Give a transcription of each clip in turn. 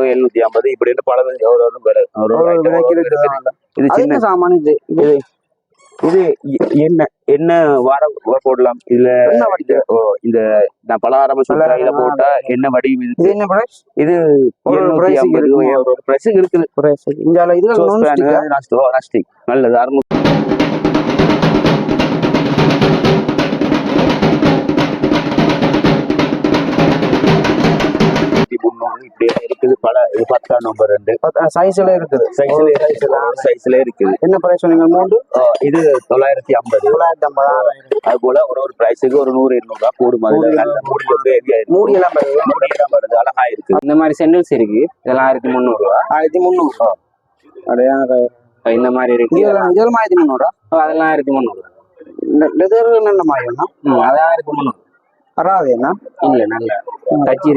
ஐம்பது எழுநூத்தி ஐம்பது இப்படின்னு பல ஒரு. இது சின்ன என்ன சாமான் இது. இது இது என்ன என்ன வார போடலாம்? இதுல இந்த- ஓ, இந்த நான் பலகாரம் சுத்தாயில போட்டா என்ன வடிவம் இது என்ன பிரைஸ் இது price இருக்குது பிரைஸ் இந்தியால இது Sauce non pan, stick ஆ? non-stick. ஓ, non-stick. நல்லது அறுநூத்தி முந்நூறு இப்படியே இருக்குது. பல இது பத்தாம் நம்பர் ரெண்டு. சைஸ்ல இருக்குது. சைஸ்ல சைஸ்ல இருக்குது. என்ன பிரைஸ் சொன்னீங்க? அமௌண்ட் இது தொள்ளாயிரத்தி ஐம்பது. தொள்ளாயிரத்தி ஐம்பதாயிரம் அது போல ஒரு ஒரு பிரைஸுக்கு ஒரு நூறு இருநூறு ரூபா கூடும். அதுல நல்ல மூடி எல்லாம். மூடி எல்லாம் வருது அழகா இருக்கு இந்த மாதிரி சென்டல்ஸ் இருக்கு. இதெல்லாம் ஆயிரத்தி முந்நூறுரூவா ஆயிரத்தி முந்நூறு. அடையா இந்த மாதிரி இருக்கு. இதெல்லாம் ஆயிரத்தி முந்நூறா அதெல்லாம் ஆயிரத்தி முந்நூறு லெதர் நல்ல மாதிரினா ம் அது ஆயிரத்தி முந்நூறு. வராது என்ன இல்ல நல்ல. தச்சு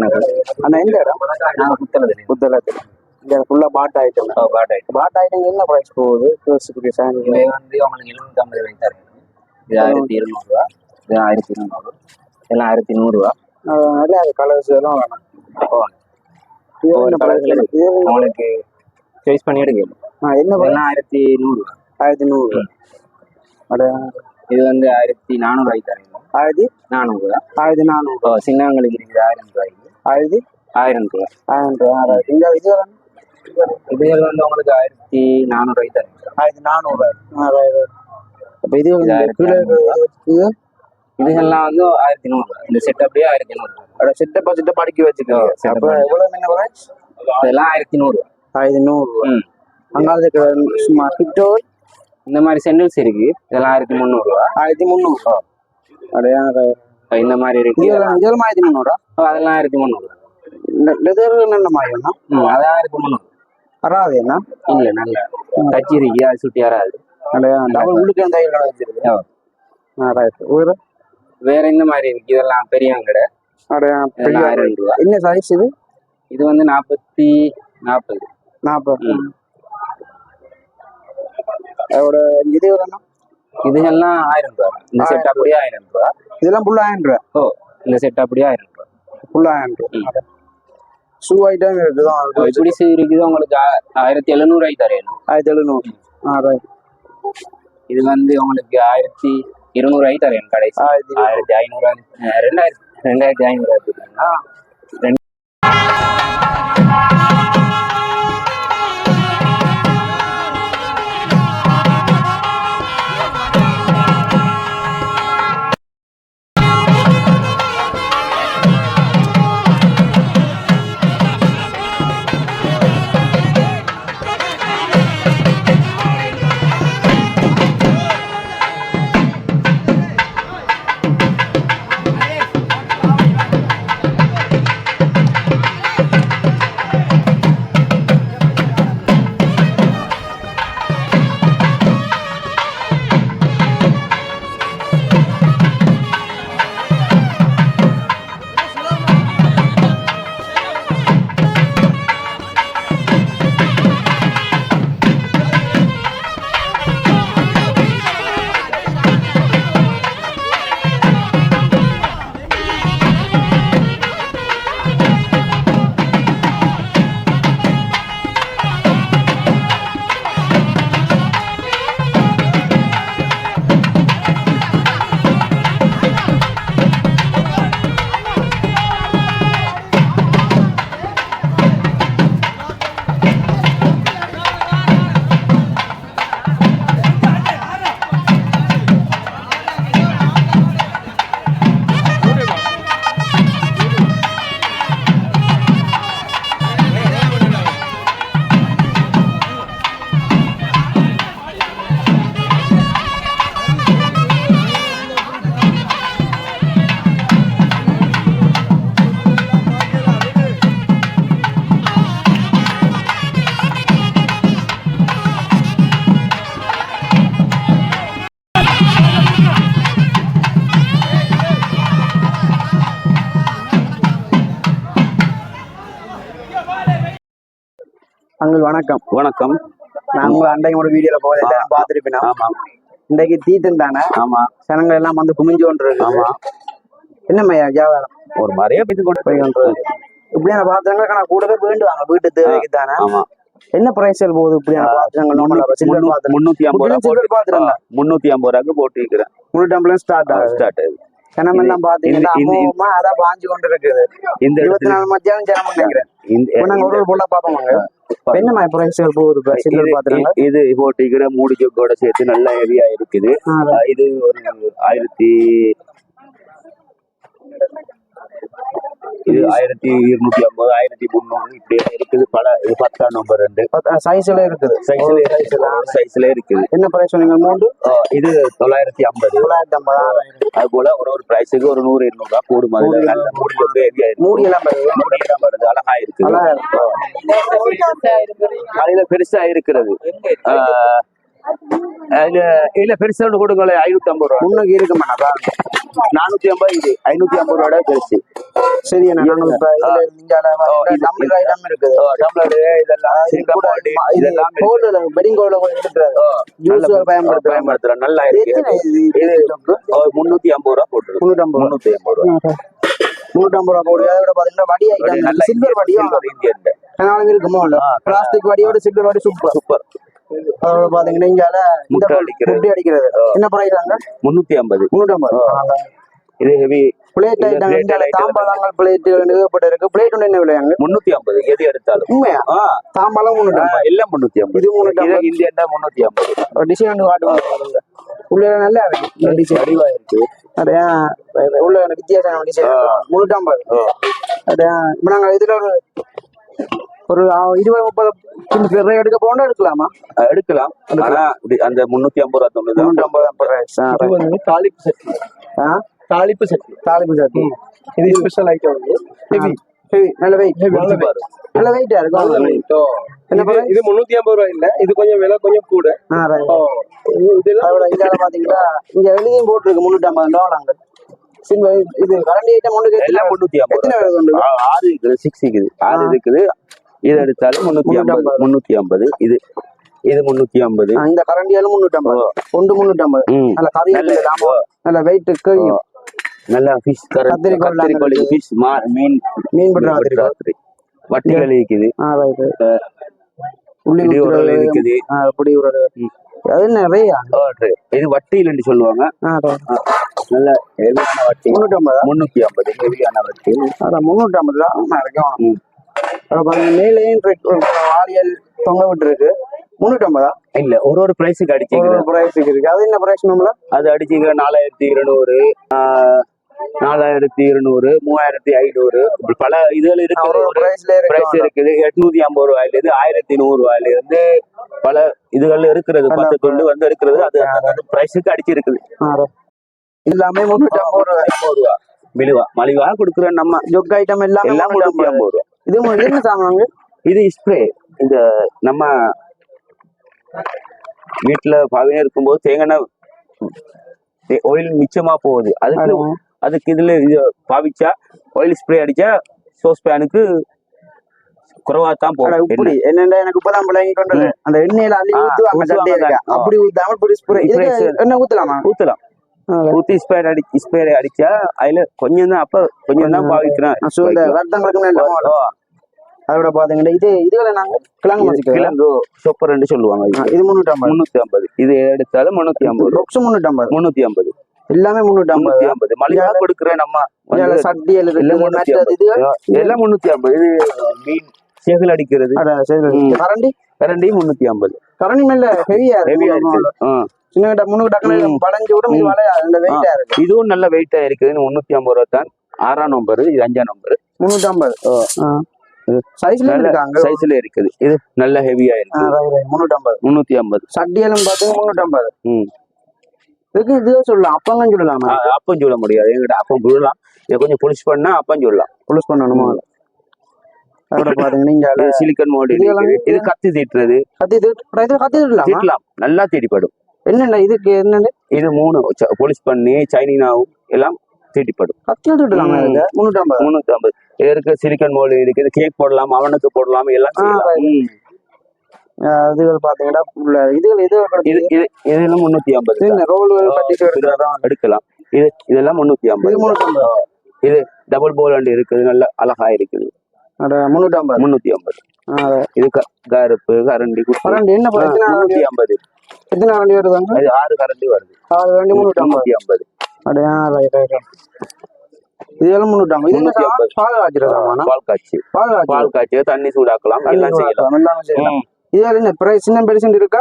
வணக்கம் அண்ணா எந்த இடம்? புத்தளத்தில் புத்தகத்தில் இங்க ஃபுல்லா pot item pot item pot item என்ன பிரைஸ் போகுது கேர்ள்ஸுக்கு டிசைன் இது வந்து உங்களுக்கு எழுநூத்தி ஐம்பது ரூபாய்க்கு தரேன் இது ஆயிரத்தி இருநூறுவா. இது ஆயிரத்தி இருநூறு. இதெல்லாம் ஆயிரத்தி நூறுரூவா அது கலர்ஸ் எல்லாம் வேணும். உங்களுக்கு சாய்ஸ் பண்ணி எடுக்கணும் என்ன? இதெல்லாம் ஆயிரத்தி நூறுரூவா ஆயிரத்தி நூறு. இது வந்து ஆயிரத்தி தரேன் ஆயிரத்தி? நானூறுரூவா ஆயிரத்தி நானூறு. இப்போ சின்னவங்களுக்கு இருக்குது ஆயிரம் ரூபாய்க்கு. ஆயிரத்தி ஆயிரம் ரூபா ஆயிரம் ரூபா இங்க இது வந்து உங்களுக்கு ஆயிரத்தி நானூறுவாய்க்கு தரேன். ஆயிரத்தி நானூறு அப்ப இது வந்து ஆயிரத்தி கீழே இது இதுகள்லாம் வந்து ஆயிரத்தி நூறுரூவா இந்த செட் அப்படியே ஆயிரத்தி நூறுரூவா செட்டப்பா செட்டப் அடுக்கி setup அப்ப என்ன? இதெல்லாம் ஆயிரத்தி நூறுரூவா ஆயிரத்தி நூறு அங்காவது சும்மா கிட்டோ? இந்த மாதிரி சென்டல்ஸ் இருக்கு. இதெல்லாம் ஆயிரத்தி முந்நூறுரூவா ஆயிரத்தி முந்நூறு அடையா இப்ப இந்த மாதிரி இருக்கு. இதெல்லாம் ஆயிரத்தி முந்நூறா அதெல்லாம் ஆயிரத்தி முந்நூறு லெதர் என்ன மாதிரி என்ன ம், அது ஆயிரத்தி முந்நூறு வராது என்ன? இல்ல நல்ல. கச்சி இருக்கு அது சுட்டி வராது. டபுள் உள்ளுக்கு அந்த வச்சிருக்கு. வேற இந்த மாதிரி இருக்கு? இதெல்லாம் பெரியவங்க கடை. என்ன சைஸ் இது? இது வந்து நாற்பத்தி நாற்பது. நாற்பது. இது எவ்வளோண்ணா இதுகெல்லாம் ஆயிரம் ரூபா இந்த செட் அப்படியே ஆயிரம் ரூபா இதெல்லாம் ஃபுல்லாக ஆயிரம் ரூபா ஓ இந்த செட் அப்படியே ஆயிரம் ரூபா ஃபுல்லாக ஆயிரம் ரூபா ஷூ ஐட்டம் இருக்குதான் இப்படி இருக்குதோ உங்களுக்கு ஆயிரத்தி எழுநூறு ஆகி தரேன் ஆயிரத்தி எழுநூறு. ஆ ரைட் இது வந்து உங்களுக்கு ஆயிரத்தி இருநூறு ஆகி தரேன் கடைசி. ஆயிரத்தி ஆயிரத்தி ஐநூறு ரெண்டாயிரத்தி ரெண்டாயிரத்தி ஐநூறு ஆகிருக்கீங்களா அங்கள் வணக்கம். வணக்கம். நான் உங்களை அண்டைக்கு ஒரு வீடியோல எல்லாரும் பார்த்துருப்பேன் ஆமா. இன்றைக்கு தீட்டம் தானே? ஆமா. சனங்கள் எல்லாம் வந்து குமிஞ்சு கொண்டு ஆமா. என்ன மையா வியாபாரம்? ஒரு மாதிரியே போய் கொண்டு போய் கொண்டு. இப்படியான பாத்திரங்கள் நான் கூடவே வேண்டுவாங்க. வீட்டு தேவைக்கு தானே? ஆமா. என்ன பிரைஸ்கள் போகுது இப்படியான பாத்திரங்கள்? முன்னூத்தி ஐம்பது ரூபா சில்வர் பாத்திரம் முன்னூத்தி ஐம்பது ரூபாய்க்கு போட்டு இருக்கிறேன் முன்னூற்றி ஐம்பது ஸ்டார்ட் ஆகுது. ஸ்டார்ட் ஆகுது. ஜனம் எல்லாம் பாத்தீங்கன்னா அமோகமா அதான் பாஞ்சு கொண்டு இருக்குது. இந்த இருபத்தி நாலு மத்தியானம் ஜனம் நினைக்கிறேன். ஒரு பொருளா பாப்போமாங்க இப்ப என்ன மாதிரி பிரைஸ்கள் போகுது சில்வர் இது- பாத்திரங்கள்? இது போட்டிக்கிற மூடி ஜோக்கோட சேர்த்து நல்ல ஹெவியா இருக்குது. இது ஒரு ஆயிரத்தி இது ஆயிரத்தி இருநூத்தி ஐம்பது ஆயிரத்தி முந்நூறு இப்படி இருக்குது. பல இது பத்தாம் நம்பர் ரெண்டு. சைஸ்ல இருக்குது. சைஸ்ல சைஸ்ல இருக்குது. என்ன பிரைஸ் சொன்னீங்க? ஆ, இது தொள்ளாயிரத்தி ஐம்பது. தொள்ளாயிரத்தி ஐம்பது அது போல ஒரு ஒரு பிரைஸுக்கு ஒரு நூறு இருநூறு ரூபா கூடும். அதுல நல்ல மூடி மூடி எல்லாம் வருது. மூடி எல்லாம் வருது. அழகா இருக்குது. அதுல பெருசா இருக்கிறது இல்ல பெருசா ஒன்று கொடுங்களேன் ஐநூத்தி ஐம்பது ரூபா முன்னுக்கு இருக்கு மேடம் நானூத்தி ஐம்பது இது. ஐநூத்தி ஐம்பது ரூபாய் பெருசு. சரி பயன்படுத்துறோம் நல்லா இருக்கு. இது முன்னூத்தி ஐம்பது ரூபா போட்டுருக்கு. முன்னூத்தி ஐம்பது ரூபா. ரூபா. போடுது அதை விட பாத்தீங்கன்னா வடி ஐட்டம் சில்வர் வடியும் இந்தியன் இருக்குமோ பிளாஸ்டிக் வடியோட சில்வர் வடி சூப்பர் சூப்பர் அதோட பாத்தீங்கன்னா இங்கால இந்த முட்டை அடிக்கிறது. முட்டை அடிக்கிறது. என்ன பிரைஸ் அங்க முன்னூத்தி ஐம்பது. இது ஹெவி பிளேட் ஐட்டம். தாம்பாளங்கள் பிளேட் நிறுவப்பட்டு இருக்கு. பிளேட் ஒன்று என்ன விலையாங்க? முன்னூத்தி ஐம்பது. எது எடுத்தாலும். உண்மையா? தாம்பாளம் ஐம்பது. எல்லாம் முன்னூத்தி ஐம்பது. இது முன்னூத்தி தான் முன்னூத்தி ஐம்பது. டிசைன் காட்டுவாங்க உள்ள நல்லா இருக்கு. டிசைன் வடிவா இருக்கு உள்ள வித்தியாசம் டிசைன் முன்னூற்றி ஐம்பது. இப்போ நாங்கள் இதுல ஒரு ஒரு இருபது முப்பது பிறகு எடுக்க போனா எடுக்கலாமா? எடுக்கலாம். ஆனா அந்த முன்னூத்தி ஐம்பது ரூபா தொண்ணூறு முன்னூற்றி ஐம்பது ஐம்பது தாலிப்பு செட் ஆ? தாளிப்பு சட்னி தாளிப்பு சட்னி இது ஸ்பெஷல் ஐட்டம் வந்து. ஹெவி ஹெவி நல்ல வெயிட் நல்ல வெயிட்டா இருக்கும் இது முன்னூத்தி ஐம்பது ரூபாய் இல்ல. இது கொஞ்சம் விலை கொஞ்சம் கூட. இதெல்லாம் இதால பாத்தீங்கன்னா இங்க எழுதியும் போட்டிருக்கு முன்னூத்தி ஐம்பது ரூபா நாங்க சிம் இது கரண்டி ஐட்டம் ஒன்று எல்லாம் முன்னூத்தி ஐம்பது எத்தனை ஆறு இருக்குது. சிக்ஸ் இருக்குது. ஆறு. இருக்குது. இது எடுத்தாலும் முன்னூத்தி ஐம்பது முன்னூத்தி ஐம்பது. இது இது முன்னூத்தி ஐம்பது. இந்த கரண்டியாலும் முன்னூத்தி ஐம்பது ஒன்று முன்னூத்தி ஐம்பது நல்ல கறி நல்ல இல்லாம நல்ல ஃபிஷ் இருக்குது. ஃபிஷ் மீன். மீன் கத்திரிக்கோல் ராத்திரி. வட்டிகள் இருக்குது உள்ளி இடி உரல் இருக்குது பொடி உரல். அது நிறைய. இது வட்டியில்னு சொல்லுவாங்க. நல்ல ஹெவியான வட்டி. முன்னூத்தி ஐம்பதா முன்னூத்தி ஐம்பது ஹெவியான வட்டி. முன்னூத்தி ஐம்பது ரூபா இருக்கும் பாருங்க மேலேயும் வாரியல் தொங்க விட்டுருக்கு. இல்ல ஒரு ஒரு பிரைஸுக்கு ஒரு அடிச்சிங்க ஒரு பிரைஸுக்கு இருக்கு. அது என்ன பிரைஸ் நம்மள அது அடிச்சிங்க நாலாயிரத்தி இருநூறு நாலாயிரத்தி இருநூறு மூவாயிரத்தி ஐநூறு. பல ஒரு இருக்குது ஒரு ஒரு பிரைஸ்ல பிரைஸ் இருக்கு. இருக்குது. எட்நூத்தி ஐம்பது ரூபாயில இருந்து ஆயிரத்தி நூறு ரூபாயில இருந்து பல இதுகள் இருக்கிறது. பத்து துண்டு வந்து இருக்கிறது. அது அந்த பிரைஸுக்கு அடிச்சிருக்குது. ஆ, right. எல்லாமே முன்னூத்தி ஐம்பது ரூபா ஐம்பது ரூபா. மிளிவா. மலிவா கொடுக்குறோம் நம்ம. ஜொக் ஐட்டம் எல்லாமே எல்லாம் முன்னூத்தி ஐம்பது ரூபா. இது என்ன சாமாங்க இது ஸ்ப்ரே இந்த நம்ம வீட்டுல பவியம் இருக்கும்போது தேங்காய் ஆயில் மிச்சமா போகுது. அதுக்கு அதுக்கு இதுல இது பாவிச்சா ஆயில் ஸ்ப்ரே அடிச்சா சோஸ் பேனுக்கு குறைவா தான் போகும். இப்படி. என்னடா எனக்கு இப்பதான் பிள்ளைங்க கொண்டு அந்த எண்ணெயில அள்ளி ஊத்துவாங்க. அப்படி ஊத்தாம இப்படி ஸ்ப்ரே. என்ன ஊத்தலாமா? ஊத்தலாம். ஊத்தி ஸ்ப்ரே அடி ஸ்ப்ரே அடிச்சா அதுல கொஞ்சம் தான் அப்ப கொஞ்சம் தான் பாவிக்கிறேன் அதோட பாத்தீங்கன்னா இது இதுகளை நாங்க கிழங்கு கிழங்கு சொப்பர்ன்னு சொல்லுவாங்க இது. முன்னூத்தி ஐம்பது முன்னூத்தி ஐம்பது இது எடுத்தாலும் முன்னூத்தி ஐம்பது ரொக்ஸ் முன்னூத்தி ஐம்பது முன்னூத்தி ஐம்பது எல்லாமே முன்னூத்தி ஐம்பது ஐம்பது மலிவா கொடுக்குறேன் நம்ம இதுல சட்டியல் எல்லாம் முன்னூத்தி ஐம்பது. இது மீன் சேகல் அடிக்கிறது. கரண்டி கரண்டி? முன்னூத்தி ஐம்பது கரண்டி மேல ஹெவியா ஹெவியா. சின்ன கிட்ட முன்னு டக்குனு. படைஞ்சு விடும். இது ம். வளையா அந்த வெயிட்டா இருக்கு. இதுவும் நல்ல வெயிட்டா இருக்குது முன்னூத்தி ஐம்பது ரூபா தான் ஆறாம் நம்பர் இது அஞ்சாம் நம்பர் முன்னூத்தி ஐம்பது சைஸ்ல இருக்காங்க. சைஸ்ல இருக்குது. இது நல்ல ஹெவியா இருக்கு முன்னூத்தி ஐம்பது முன்னூத்தி ஐம்பது. சட்டியலும் பார்த்து முன்னூத்தி ஐம்பது இதுக்கு இதுவே சொல்லலாம். அப்பங்கம் சொல்லலாமா அப்பம் சொல்ல முடியாது. எங்கிட்ட அப்பம் விடலாம் இதை கொஞ்சம் புளிஷ் பண்ணா அப்பம் சொல்லலாம் புலிஸ் பண்ணணுமா? சிலிக்கன் மோடி இது கத்தி தீட்டுறது. கத்தி கத்தி தீட்டலாம்? நல்லா தீட்டிப்படும். என்னென்ன இதுக்கு என்னென்ன? இது மூணு. போலீஸ் பண்ணி சைனினாவும் எல்லாம் தீட்டிப்படும். கத்தி விட்டுலாமா ம். இதுக்கு முன்னூத்தி ஐம்பது முன்னூத்தி ஐம்பது இருக்கு சிலிக்கன் மோல்டு இருக்குது கேக் போடலாம் அவனுக்கு போடலாம் எல்லாம் இதுகள் பாத்தீங்கன்னா இதுகள் இது இது இது இதெல்லாம் முன்னூத்தி ஐம்பது ரோல் எடுக்கலாம். இது இதெல்லாம் முன்னூத்தி ஐம்பது. இது இது டபுள் போல் அண்ட் இருக்குது நல்ல அழகா இருக்குது. அட, முன்னூத்தி ஐம்பது. முன்னூத்தி ஐம்பது. இது கருப்பு கரண்டி. கரண்டி என்ன முன்னூத்தி ஐம்பது. எத்தனை கரண்டி இது ஆறு கரண்டி வருது. ஆறு கரண்டி முன்னூத்தி ஐம்பது. ஐம்பது. அப்படியா இதெல்லாம் முன்னூத்தி ஐம்பது இது என்ன முன்னூத்தி ஐம்பது. பால் காய்ச்சிருக்காமா பால் காய்ச்சி பால் காய்ச்சி பால் காய்ச்சி தண்ணி சூடாக்கலாம். எல்லாம் செய்யலாம். எல்லாமே செய்யலாம். ம். இதுல என்ன பிரைஸ் சின்ன பெருசென்ட் இருக்கா?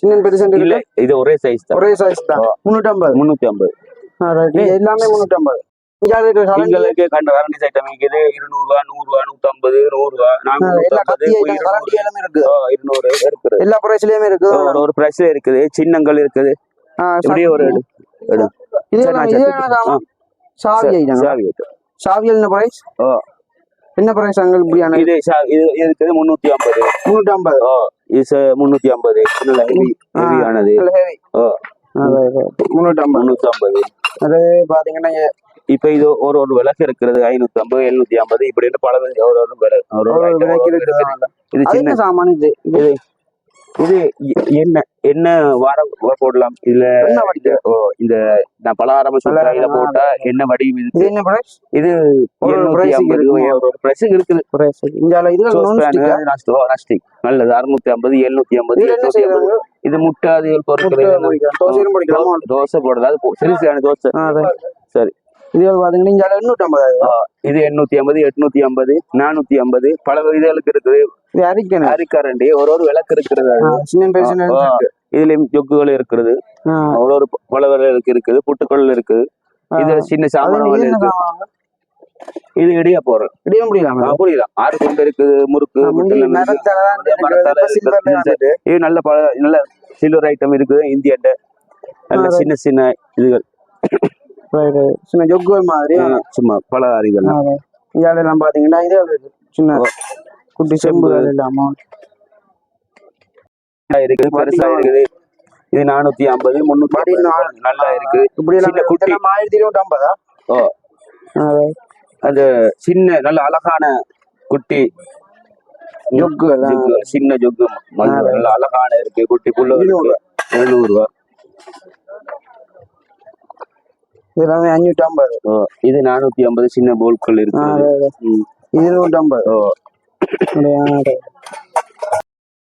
சின்ன பெருசென்ட் இல்ல இது ஒரே சைஸ் தான். ஒரே சைஸ் தான். முன்னூத்தி ஐம்பது ஐம்பது எல்லாமே முன்னூத்தி ஐம்பது எங்களுக்கு கண்ட கரண்டி ஐட்டம் இருக்குது இருநூறு ரூபா நூறு ரூபா நூத்தம்பது நூறு ரூபா நானூறு எல்லா கத்தி நூத்தம்பது ஐட்டம் கரண்டி எல்லாமே இருக்கு. இருநூறு இருக்குது. எல்லா பிரைஸ்லயுமே இருக்கு. ஒரு ஒரு பிரைஸ்ல இருக்குது. சின்னங்கள் இருக்குது. இப்படியே ஒரு சாவி ஐட்டம் சாவி ஐட்டம். சாவியல் என்ன பிரைஸ் ஓ என்ன பிரைஸ் அங்க இப்படியான இது இது இருக்குது முன்னூத்தி ஐம்பது. முன்னூத்தி ஐம்பது. ஓ இது முன்னூத்தி ஐம்பது. நல்ல ஹெவி. ஹெவியானது. ஓ. முன்னூத்தி ஐம்பது. முன்னூத்தி ஐம்பது. அது பாத்தீங்கன்னா இங்க இப்ப இது ஒரு ஒரு விளக்கு இருக்கிறது ஐநூத்தி ஐம்பது எழுநூத்தி ஐம்பது. இப்படின்னு பல ஒரு ஒரு. இருக்குது. இது சின்ன சாமான் இது இது இது என்ன என்ன வார வ- போடலாம்? இதுல என்ன வடிவம்? ஓ இந்த நான் பலகாரம் இதை போட்டா என்ன வடிவம் இது என்ன பிரைஸ் இது price இருக்குது. பிரைஸ் இங்க. இது நஷ்டிக். நல்லது. அறுநூத்தி ஐம்பது எழுநூத்தி ஐம்பது எட்நூத்தி இது முட்டை அது பொருட்கள் முட்டை இதெல்லாம். பொரிக்கலாம் தோசையும் பொரிக்கலாமா தோ- தோசை போடுறது. அது சிறுசான தோசை. சரி. இது பாத்தீங்கன்னா இங்க எண்ணூத்தி ஐம்பது இது எண்ணூத்தி ஐம்பது எட்நூத்தி ஐம்பது நானூத்தி ஐம்பது பல இதுகளுக்கு இருக்குது. இது அரிக்கணும் அரிக்கரண்டி ஒரு ஒரு விளக்கு இருக்கிறது இதுலயும் ஜொக்குகள் இருக்கிறது ஒரு ஒரு பல விலைகளுக்கு இருக்குது. புட்டுக்கள் இருக்குது. இது சின்ன சாமான் இது என்ன இருக்கு சாமான்? இது இடியா போறோம் இடிய முடியலாமா புரியலாம் ஆறு கொண்டு இருக்குது முறுக்கு இருக்குது. இருக்குது. இது நல்ல பல நல்ல சில்வர் ஐட்டம் இருக்குது. இந்தியன்ட நல்ல சின்ன சின்ன இதுகள். சின்ன ஜொக்குகள் மாதிரி. சும்மா பல இதெல்லாம் இதாலெல்லாம் பாத்தீங்கன்னா இது சின்ன குட்டி செம்புகள் இல்லாம. இருக்குது பெருசா இருக்குது. இது நானூத்தி ஐம்பது முன்னூத்தி நல்லா இருக்கு. இப்படி சின்ன குட்டி. ஆயிரத்தி இருநூற்றி ஐம்பதா ஓ அந்த சின்ன நல்ல அழகான குட்டி. ஜொக்கு, சின்ன ஜொக்கு நல்ல அழகான இருக்கு. குட்டி புள்ள எழுநூறு ரூபா. இதெல்லாமே அஞ்சூற்றி ஐம்பது ஓ, இது நானூத்தி ஐம்பது சின்ன போல்கள் இருக்கு. இது நூற்றி ஐம்பது ஓ,